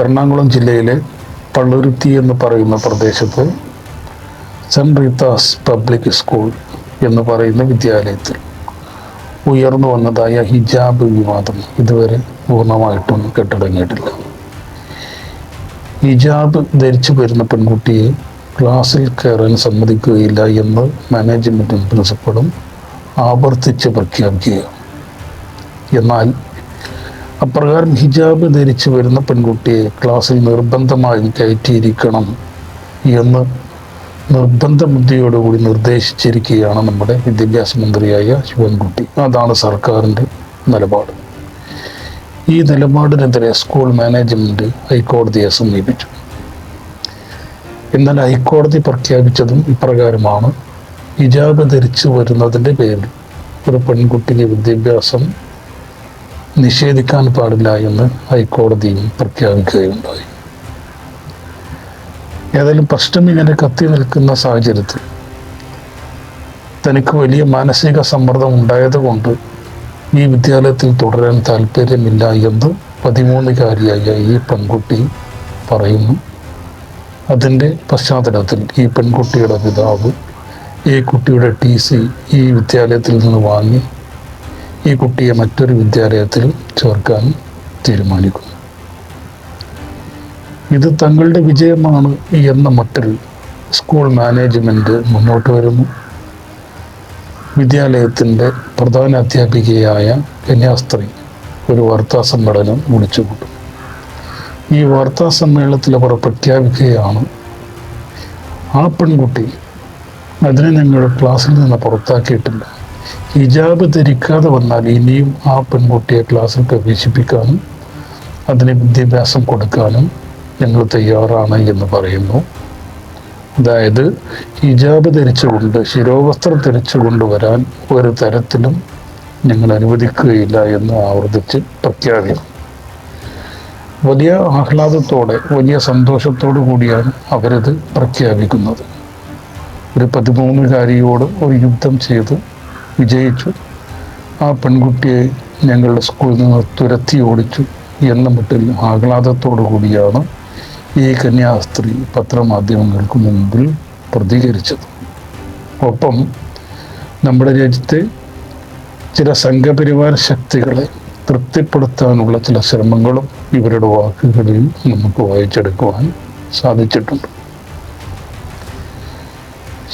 എറണാകുളം ജില്ലയിലെ പള്ളുരുത്തി എന്ന് പറയുന്ന പ്രദേശത്ത് സെന്റ് റീത്താസ് പബ്ലിക് സ്കൂൾ എന്ന് പറയുന്ന വിദ്യാലയത്തിൽ ഉയർന്നു വന്നതായ ഹിജാബ് വിവാദം ഇതുവരെ പൂർണമായിട്ടും കെട്ടടങ്ങിയിട്ടില്ല. ഹിജാബ് ധരിച്ചു വരുന്ന പെൺകുട്ടിയെ ക്ലാസ്സിൽ കയറാൻ സമ്മതിക്കുകയില്ല എന്ന് മാനേജ്മെന്റും പ്രിൻസിപ്പളും ആവർത്തിച്ച് പ്രഖ്യാപിക്കുക എന്നാൽ അപ്രകാരം ഹിജാബ് ധരിച്ചു വരുന്ന പെൺകുട്ടിയെ ക്ലാസ്സിൽ നിർബന്ധമായും കയറ്റിയിരിക്കണം എന്ന് നിർബന്ധ ബുദ്ധിയോടുകൂടി നിർദ്ദേശിച്ചിരിക്കുകയാണ് നമ്മുടെ വിദ്യാഭ്യാസ മന്ത്രിയായ ശിവൻകുട്ടി. അതാണ് സർക്കാരിന്റെ നിലപാട്. ഈ നിലപാടിനെതിരെ സ്കൂൾ മാനേജ്മെന്റ് ഹൈക്കോടതിയെ സമീപിച്ചു. എന്നാൽ ഹൈക്കോടതി പ്രഖ്യാപിച്ചതും ഇപ്രകാരമാണ്. ഹിജാബ് ധരിച്ചു വരുന്നതിന്റെ പേരിൽ ഒരു പെൺകുട്ടിക്ക് വിദ്യാഭ്യാസം നിഷേധിക്കാൻ പാടില്ല എന്ന് ഹൈക്കോടതിയും പ്രഖ്യാപിക്കുകയുണ്ടായി. ഏതായാലും പ്രശ്നം ഇങ്ങനെ കത്തി നിൽക്കുന്ന സാഹചര്യത്തിൽ തനിക്ക് വലിയ മാനസിക സമ്മർദ്ദം ഉണ്ടായതുകൊണ്ട് ഈ വിദ്യാലയത്തിൽ തുടരാൻ താല്പര്യമില്ല എന്ന് പതിമൂന്നുകാരിയായ ഈ പെൺകുട്ടി പറയുന്നു. അതിന്റെ പശ്ചാത്തലത്തിൽ ഈ പെൺകുട്ടിയുടെ പിതാവ് ഈ കുട്ടിയുടെ ടി സി ഈ വിദ്യാലയത്തിൽ നിന്ന് വാങ്ങി ഈ കുട്ടിയെ മറ്റൊരു വിദ്യാലയത്തിൽ ചേർക്കാൻ തീരുമാനിക്കുന്നു. ഇത് തങ്ങളുടെ വിജയമാണ് എന്ന മട്ടിൽ സ്കൂൾ മാനേജ്മെന്റ് മുന്നോട്ട് വരുന്നു. വിദ്യാലയത്തിന്റെ പ്രധാന അധ്യാപികയായ കന്യാസ്ത്രീ ഒരു വാർത്താ സമ്മേളനം വിളിച്ചുകൂട്ടും ഈ വാർത്താ സമ്മേളനത്തിൽ അവർ പ്രഖ്യാപിക്കുകയാണ് ആ പെൺകുട്ടി അതിനെ ഞങ്ങൾ ക്ലാസ്സിൽ നിന്ന് പുറത്താക്കിയിട്ടില്ല. ഹിജാബ് ധരിക്കാതെ വന്നാൽ ഇനിയും ആ പെൺകുട്ടിയെ ക്ലാസ്സിൽ പ്രവേശിപ്പിക്കാനും അതിന് വിദ്യാഭ്യാസം കൊടുക്കാനും ഞങ്ങൾ തയ്യാറാണ് എന്ന് പറയുന്നു. അതായത് ഹിജാബ് ധരിച്ചുകൊണ്ട് ശിരോവസ്ത്രം ധരിച്ചുകൊണ്ട് വരാൻ ഒരു തരത്തിലും ഞങ്ങൾ അനുവദിക്കുകയില്ല എന്ന് ആവർത്തിച്ച് പ്രഖ്യാപിക്കും വലിയ ആഹ്ലാദത്തോടെ വലിയ സന്തോഷത്തോടു കൂടിയാണ് അവരത് പ്രഖ്യാപിക്കുന്നത്. ഒരു പതിമൂന്നുകാരിയോട് ഒരു യുദ്ധം ചെയ്ത് വിജയിച്ചു. ആ പെൺകുട്ടിയെ ഞങ്ങളുടെ സ്കൂളിൽ നിന്ന് തുരത്തി ഓടിച്ചു എന്ന മട്ടിൽ ആഹ്ലാദത്തോടു കൂടിയാണ് ഈ കന്യാസ്ത്രീ പത്രമാധ്യമങ്ങൾക്ക് മുമ്പിൽ പ്രതികരിച്ചത്. ഒപ്പം നമ്മുടെ രാജ്യത്തെ ചില സംഘപരിവാര ശക്തികളെ തൃപ്തിപ്പെടുത്താനുള്ള ചില ശ്രമങ്ങളും ഇവരുടെ വാക്കുകളിൽ നമുക്ക് വായിച്ചെടുക്കുവാൻ സാധിച്ചിട്ടുണ്ട്.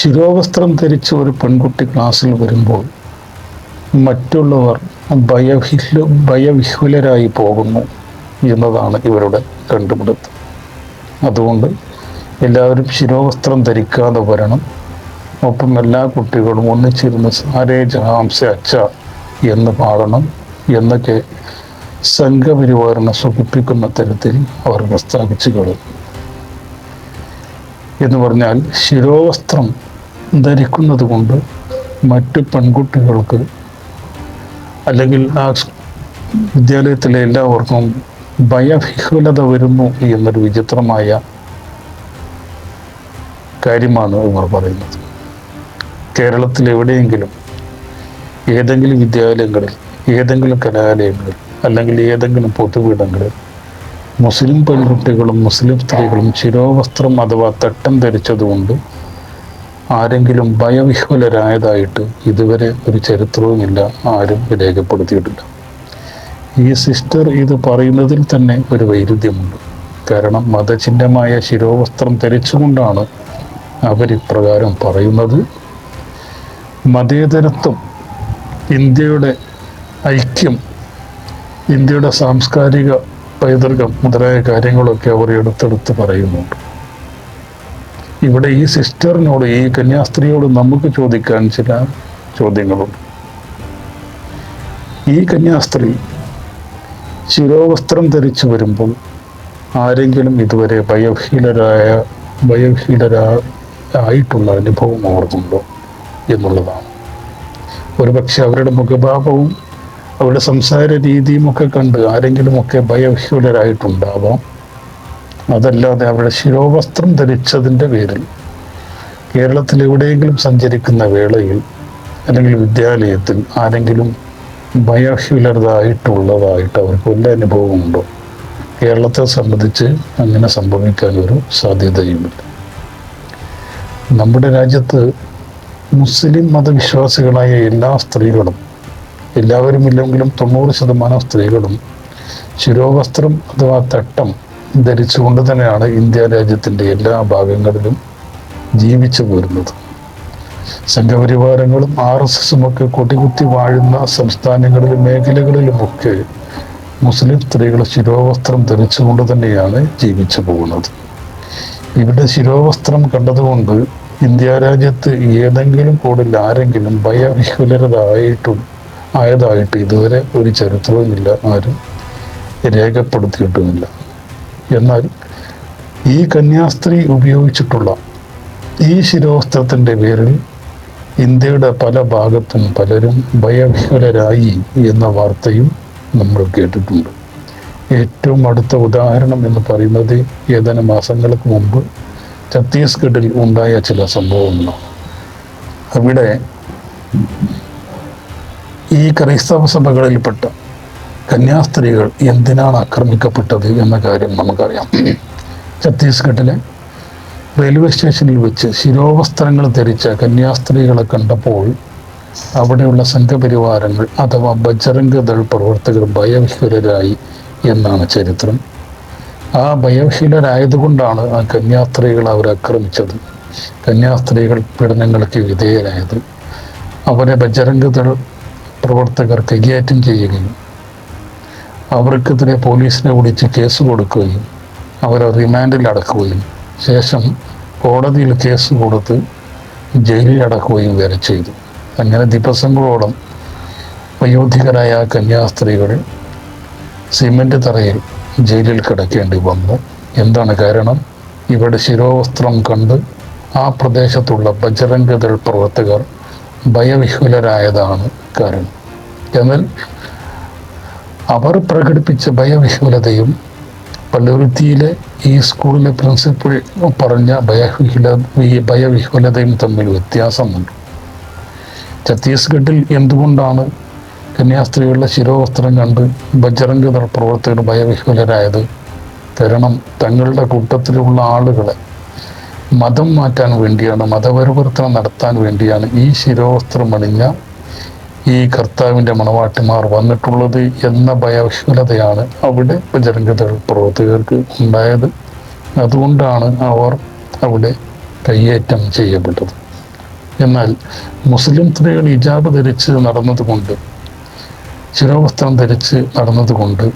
ശിരോവസ്ത്രം ധരിച്ച ഒരു പെൺകുട്ടി ക്ലാസ്സിൽ വരുമ്പോൾ മറ്റുള്ളവർ ഭയവിഹ്ല ഭയവിഹ്വലരായി പോകുന്നു എന്നതാണ് ഇവരുടെ കണ്ടുപിടുത്തം. അതുകൊണ്ട് എല്ലാവരും ശിരോവസ്ത്രം ധരിക്കാതെ വരണം. ഒപ്പം എല്ലാ കുട്ടികളും ഒന്നിച്ചിരുന്ന് സാരേ ജഹാംസ അച്ച എന്ന് പാടണം എന്നൊക്കെ സംഘപരിവാറിനെ സുഖിപ്പിക്കുന്ന തരത്തിൽ അവർ പ്രസ്താവിച്ചു കളയും എന്ന് പറഞ്ഞാൽ ശിരോവസ്ത്രം ധരിക്കുന്നത് കൊണ്ട് മറ്റു പെൺകുട്ടികൾക്ക് അല്ലെങ്കിൽ ആ വിദ്യാലയത്തിലെ എല്ലാവർക്കും ഭയവിഹുലത വരുന്നു എന്നൊരു വിചിത്രമായ കാര്യമാണ് ഇവർ പറയുന്നത്. കേരളത്തിൽ എവിടെയെങ്കിലും ഏതെങ്കിലും വിദ്യാലയങ്ങളിൽ ഏതെങ്കിലും കലാലയങ്ങളിൽ അല്ലെങ്കിൽ ഏതെങ്കിലും പൊതുവിടങ്ങളിൽ മുസ്ലിം പെൺകുട്ടികളും മുസ്ലിം സ്ത്രീകളും ശിരോവസ്ത്രം അഥവാ തട്ടം ധരിച്ചതുകൊണ്ട് ആരെങ്കിലും ഭയവിഹ്വലരായതായിട്ട് ഇതുവരെ ഒരു ചരിത്രവുമില്ല ആരും രേഖപ്പെടുത്തിയിട്ടില്ല. ഈ സിസ്റ്റർ ഇത് പറയുന്നതിൽ തന്നെ ഒരു വൈരുദ്ധ്യമുണ്ട്. കാരണം മതചിഹ്നമായ ശിരോവസ്ത്രം ധരിച്ചുകൊണ്ടാണ് അവരിപ്രകാരം പറയുന്നത്. മതേതരത്വം ഇന്ത്യയുടെ ഐക്യം ഇന്ത്യയുടെ സാംസ്കാരിക പൈതൃകം മുതലായ കാര്യങ്ങളൊക്കെ അവർ എടുത്തെടുത്ത് പറയുന്നുണ്ട് ഇവിടെ ഈ സിസ്റ്ററിനോട് ഈ കന്യാസ്ത്രീയോട് നമുക്ക് ചോദിക്കാൻ ചില ചോദ്യങ്ങളുണ്ട് ഈ കന്യാസ്ത്രീ ശിരോവസ്ത്രം ധരിച്ചു വരുമ്പോൾ ആരെങ്കിലും ഇതുവരെ ഭയഭീലരായ ആയിട്ടുള്ള അനുഭവം അവർക്കുണ്ടോ എന്നുള്ളതാണ്. ഒരുപക്ഷെ അവരുടെ മുഖഭാവവും അവരുടെ സംസാര രീതിയും ഒക്കെ കണ്ട് ആരെങ്കിലുമൊക്കെ ഭയഭീലരായിട്ടുണ്ടാവാം അതല്ലാതെ അവരുടെ ശിരോവസ്ത്രം ധരിച്ചതിന്റെ പേരിൽ കേരളത്തിൽ എവിടെയെങ്കിലും സഞ്ചരിക്കുന്ന വേളയിൽ അല്ലെങ്കിൽ വിദ്യാലയത്തിൽ ആരെങ്കിലും ഭയഹീലരായിട്ടുള്ളതായിട്ട് അവർക്ക് വല്ല അനുഭവമുണ്ടോ കേരളത്തെ സംബന്ധിച്ച് അങ്ങനെ സംഭവിക്കാൻ ഒരു സാധ്യതയുമില്ല. നമ്മുടെ രാജ്യത്ത് മുസ്ലിം മതവിശ്വാസികളായ എല്ലാ സ്ത്രീകളും എല്ലാവരും ഇല്ലെങ്കിലും തൊണ്ണൂറ് ശതമാനം സ്ത്രീകളും ശിരോവസ്ത്രം അഥവാ തട്ടം ധരിച്ചുകൊണ്ട് തന്നെയാണ് ഇന്ത്യ രാജ്യത്തിന്റെ എല്ലാ ഭാഗങ്ങളിലും ജീവിച്ചു പോരുന്നത്. സംഘപരിവാരങ്ങളും ആർ എസ് എസും ഒക്കെ കൊടികുത്തി വാഴുന്ന സംസ്ഥാനങ്ങളിലും മേഖലകളിലുമൊക്കെ മുസ്ലിം സ്ത്രീകൾ ശിരോവസ്ത്രം ധരിച്ചുകൊണ്ട് തന്നെയാണ് ജീവിച്ചു പോകുന്നത്. ഇവിടെ ശിരോവസ്ത്രം കണ്ടതുകൊണ്ട് ഇന്ത്യ രാജ്യത്ത് ഏതെങ്കിലും കൂടിൽ ആരെങ്കിലും ഭയവിഹുലരായിട്ടും ആയതായിട്ട് ഇതുവരെ ഒരു ചരിത്രവുമില്ല ആരും രേഖപ്പെടുത്തിയിട്ടുമില്ല. എന്നാൽ ഈ കന്യാസ്ത്രീ ഉപയോഗിച്ചിട്ടുള്ള ഈ ശിരോസ്ത്രത്തിന്റെ പേരിൽ ഇന്ത്യയുടെ പല ഭാഗത്തും പലരും ഭയവിഹുലരായി എന്ന വാർത്തയും നമ്മൾ കേട്ടിട്ടുണ്ട്. ഏറ്റവും അടുത്ത ഉദാഹരണം എന്ന് പറയുന്നത് ഏതാനും മാസങ്ങൾക്ക് മുമ്പ് ഛത്തീസ്ഗഡിൽ ഉണ്ടായ ചില സംഭവങ്ങളാണ്. അവിടെ ഈ ക്രൈസ്തവ സഭകളിൽപ്പെട്ട കന്യാസ്ത്രീകൾ എന്തിനാണ് ആക്രമിക്കപ്പെട്ടത് എന്ന കാര്യം നമുക്കറിയാം. ഛത്തീസ്ഗഡിലെ റെയിൽവേ സ്റ്റേഷനിൽ വെച്ച് ശിരോവസ്ത്രങ്ങൾ ധരിച്ച കന്യാസ്ത്രീകളെ കണ്ടപ്പോൾ അവിടെയുള്ള സംഘപരിവാരങ്ങൾ അഥവാ ബജറംഗ ദൾ പ്രവർത്തകർ ഭയവിഹ്വലരായി എന്നാണ് ചരിത്രം. ആ ഭയവിഹ്വലരായതുകൊണ്ടാണ് ആ കന്യാസ്ത്രീകൾ അവരെ ആക്രമിച്ചത്. കന്യാസ്ത്രീകൾ പീഡനങ്ങൾക്ക് വിധേയരായത്. അവരെ ബജറംഗ് ദൾ പ്രവർത്തകർ കൈകാര്യം ചെയ്യുകയും അവർക്കെതിരെ പോലീസിനെ വിളിച്ച് കേസ് കൊടുക്കുകയും അവരെ റിമാൻഡിൽ അടക്കുകയും ശേഷം കോടതിയിൽ കേസ് കൊടുത്ത് ജയിലിൽ അടക്കുകയും വരെ ചെയ്തു. അങ്ങനെ ദിവസങ്ങളോളം വയോധികരായ കന്യാസ്ത്രീകൾ സിമന്റ് തറയിൽ ജയിലിൽ കിടക്കേണ്ടി വന്നു. എന്താണ് കാരണം? ഇവരുടെ ശിരോവസ്ത്രം കണ്ട് ആ പ്രദേശത്തുള്ള ബജറംഗദൾ പ്രവർത്തകർ ഭയവിഹുലരായതാണ് കാരണം എന്നാൽ അവർ പ്രകടിപ്പിച്ച ഭയവിഹുലതയും പള്ളുരുത്തിയിലെ ഈ സ്കൂളിലെ പ്രിൻസിപ്പൽ പറഞ്ഞ ഭയവിഹുല ഭയവിഹുലതയും തമ്മിൽ വ്യത്യാസമുണ്ട്. ഛത്തീസ്ഗഡിൽ എന്തുകൊണ്ടാണ് കന്യാസ്ത്രീകളുടെ ശിരോവസ്ത്രം കണ്ട് ബജറംഗ പ്രവർത്തകർ ഭയവിഹുലരായത് കാരണം തങ്ങളുടെ കൂട്ടത്തിലുള്ള ആളുകളെ മതം മാറ്റാൻ വേണ്ടിയാണ് മതപരിവർത്തനം നടത്താൻ വേണ്ടിയാണ് ഈ ശിരോവസ്ത്രം അണിഞ്ഞ ഈ കർത്താവിന്റെ മണവാട്ടിമാർ വന്നിട്ടുള്ളത് എന്ന ഭയവിഹ്വലതയാണ് അവിടെ ബജരംഗദൾ പ്രവർത്തകർക്ക് ഉണ്ടായത്. അതുകൊണ്ടാണ് അവർ അവിടെ കയ്യേറ്റം ചെയ്യപ്പെട്ടത്. എന്നാൽ മുസ്ലിം സ്ത്രീകൾ ഇജാബ് ധരിച്ച് നടന്നതുകൊണ്ട് ശിരോവസ്ത്രം ധരിച്ച് നടന്നതുകൊണ്ട്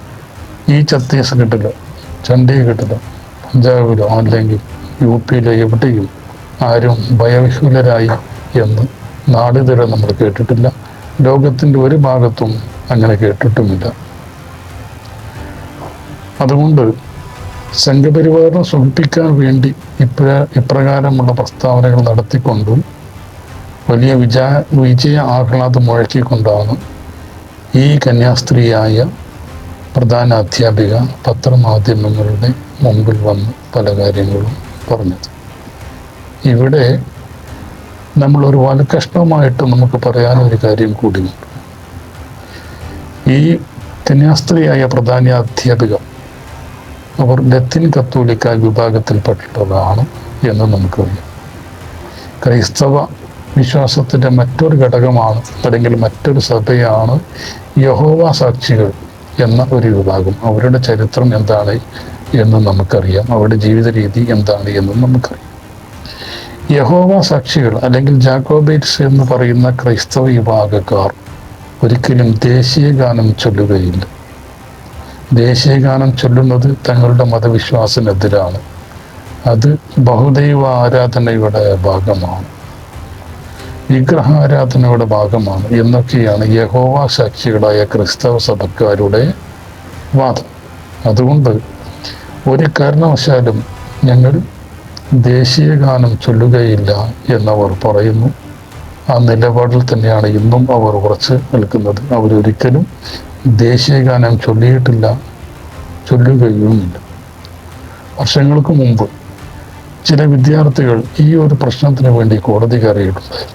ഈ ഛത്തീസ്ഗഡിലോ ചണ്ഡീഗഡിലോ പഞ്ചാബിലോ അല്ലെങ്കിൽ യു പിയിലെ എവിടെയും ആരും ഭയവിഹുലരായി എന്ന് നാളിതുവരെ നമ്മൾ കേട്ടിട്ടില്ല. ലോകത്തിന്റെ ഒരു ഭാഗത്തും അങ്ങനെ കേട്ടിട്ടുമില്ല. അതുകൊണ്ട് സംഘപരിവാറിനെ സുഖിപ്പിക്കാൻ വേണ്ടി ഇപ്ര ഇപ്രകാരമുള്ള പ്രസ്താവനകൾ നടത്തിക്കൊണ്ടും വലിയ വിജയ വിജയ ആഹ്ലാദം മുഴക്കിക്കൊണ്ടാണ് ഈ കന്യാസ്ത്രീയായ പ്രധാന അധ്യാപിക പത്രമാധ്യമങ്ങളുടെ മുമ്പിൽ വന്ന് പല കാര്യങ്ങളും പറഞ്ഞത്. ഇവിടെ നമ്മൾ ഒരു വലക്കഷ്ണമായിട്ട് നമുക്ക് പറയാനൊരു കാര്യം കൂടിയുണ്ട് ഈ കന്യാസ്ത്രീയായ പ്രധാന അധ്യാപിക അവർ ലത്തിൻ കത്തോലിക്ക വിഭാഗത്തിൽപ്പെട്ടതാണ് എന്ന് നമുക്കറിയാം ക്രൈസ്തവ വിശ്വാസത്തിന്റെ മറ്റൊരു ഘടകമാണ് അല്ലെങ്കിൽ മറ്റൊരു സഭയാണ് യഹോവ സാക്ഷികൾ എന്ന ഒരു വിഭാഗം. അവരുടെ ചരിത്രം എന്താണ്? എന്ന് നമുക്കറിയാം. അവരുടെ ജീവിത രീതി എന്താണ് എന്നും നമുക്കറിയാം. യഹോവ സാക്ഷികൾ അല്ലെങ്കിൽ ജാക്കോബേറ്റ്സ് എന്ന് പറയുന്ന ക്രൈസ്തവ വിഭാഗക്കാർ ഒരിക്കലും ദേശീയ ഗാനം ചൊല്ലുകയില്ല. ദേശീയ ഗാനം ചൊല്ലുന്നത് തങ്ങളുടെ മതവിശ്വാസത്തിനെതിരാണ്. അത് ബഹുദൈവ ആരാധനയുടെ ഭാഗമാണ്. വിഗ്രഹാരാധനയുടെ ഭാഗമാണ്. എന്നൊക്കെയാണ് യഹോവ സാക്ഷികളായ ക്രിസ്തവ സഭക്കാരുടെ വാദം. അതുകൊണ്ട് ഒരു കാരണവശാലും ഞങ്ങൾ ദേശീയ ഗാനം ചൊല്ലുകയില്ല എന്നവർ പറയുന്നു. ആ നിലപാടിൽ തന്നെയാണ് ഇന്നും അവർ ഉറച്ച് നിൽക്കുന്നത്. അവരൊരിക്കലും ദേശീയ ഗാനം ചൊല്ലിയിട്ടില്ല ചൊല്ലുകയുമില്ല വർഷങ്ങൾക്ക് മുമ്പ് ചില വിദ്യാർത്ഥികൾ ഈ ഒരു പ്രശ്നത്തിന് വേണ്ടി കോടതി കയറിയിട്ടുണ്ടായിരുന്നു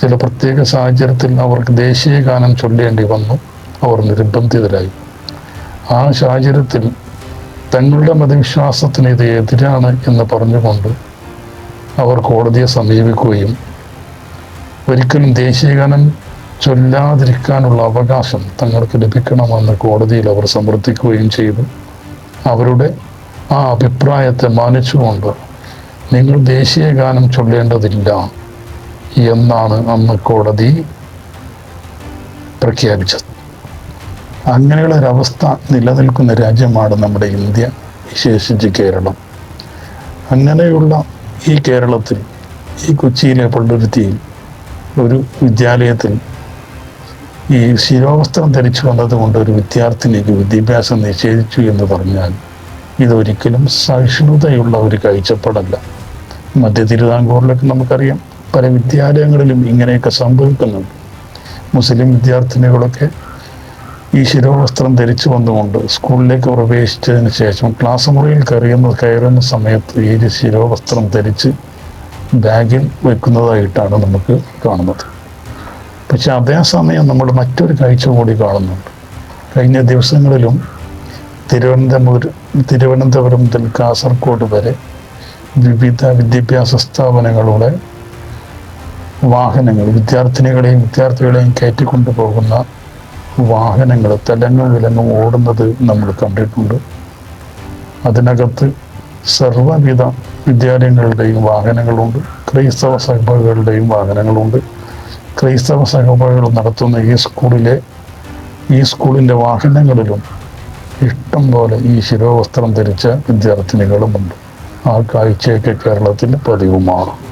ചില പ്രത്യേക സാഹചര്യത്തിൽ അവർക്ക് ദേശീയ ഗാനം ചൊല്ലേണ്ടി വന്നു. അവർ നിർബന്ധിതരായി. ആ സാഹചര്യത്തിൽ തങ്ങളുടെ മതവിശ്വാസത്തിന് ഇത് എതിരാണ് എന്ന് പറഞ്ഞുകൊണ്ട് അവർ കോടതിയെ സമീപിക്കുകയും ഒരിക്കലും ദേശീയഗാനം ചൊല്ലാതിരിക്കാനുള്ള അവകാശം തങ്ങൾക്ക് ലഭിക്കണമെന്ന് കോടതിയിൽ അവർ സമർത്ഥിക്കുകയും ചെയ്തു. അവരുടെ ആ അഭിപ്രായത്തെ മാനിച്ചുകൊണ്ട് നിങ്ങൾ ദേശീയഗാനം ചൊല്ലേണ്ടതില്ല എന്നാണ് അന്ന് കോടതി പ്രഖ്യാപിച്ചത്. അങ്ങനെയുള്ള ഒരവസ്ഥ നിലനിൽക്കുന്ന രാജ്യമാണ് നമ്മുടെ ഇന്ത്യ വിശേഷിച്ച് കേരളം. അങ്ങനെയുള്ള ഈ കേരളത്തിൽ ഈ കൊച്ചിയിലെ പള്ളുരുത്തിയിൽ ഒരു വിദ്യാലയത്തിൽ ഈ ശിരോവസ്ത്രം ധരിച്ചു വന്നതുകൊണ്ട് ഒരു വിദ്യാർത്ഥിനിക്ക് വിദ്യാഭ്യാസം നിഷേധിച്ചു എന്ന് പറഞ്ഞാൽ ഇതൊരിക്കലും സഹിഷ്ണുതയുള്ള ഒരു കാഴ്ചപ്പാടല്ല. മധ്യ തിരുവിതാംകൂറിലൊക്കെ നമുക്കറിയാം പല വിദ്യാലയങ്ങളിലും ഇങ്ങനെയൊക്കെ സംഭവിക്കുന്നുണ്ട്. മുസ്ലിം വിദ്യാർത്ഥിനികളൊക്കെ ഈ ശിരോവസ്ത്രം ധരിച്ചു വന്നുകൊണ്ട് സ്കൂളിലേക്ക് പ്രവേശിച്ചതിന് ശേഷം ക്ലാസ് മുറിയിൽ കയറുന്ന കയറുന്ന സമയത്ത് ഈ ശിരോവസ്ത്രം ധരിച്ച് ബാഗിൽ വെക്കുന്നതായിട്ടാണ് നമുക്ക് കാണുന്നത്. പക്ഷെ അതേസമയം നമ്മൾ മറ്റൊരു കാഴ്ച കൂടി കാണുന്നുണ്ട്. കഴിഞ്ഞ ദിവസങ്ങളിലും തിരുവനന്തപുരം തിരുവനന്തപുരം മുതൽ കാസർഗോഡ് വരെ വിവിധ വിദ്യാഭ്യാസ സ്ഥാപനങ്ങളുടെ വാഹനങ്ങൾ വിദ്യാർത്ഥിനികളെയും വിദ്യാർത്ഥികളെയും കയറ്റിക്കൊണ്ടു പോകുന്ന വാഹനങ്ങൾ തെലങ്ങും വിലങ്ങും ഓടുന്നത് നമ്മൾ കണ്ടിട്ടുണ്ട്. അതിനകത്ത് സർവവിധ വിദ്യാലയങ്ങളുടെയും വാഹനങ്ങളുണ്ട് ക്രൈസ്തവ സഭകളുടെയും വാഹനങ്ങളുണ്ട്. ക്രൈസ്തവ സഭകൾ നടത്തുന്ന ഈ സ്കൂളിലെ ഈ സ്കൂളിന്റെ വാഹനങ്ങളിലും ഇഷ്ടം പോലെ ഈ ശിരോവസ്ത്രം ധരിച്ച വിദ്യാർത്ഥിനികളുമുണ്ട്. ആ കാഴ്ചയൊക്കെ കേരളത്തിൽ പതിവുമാണ്.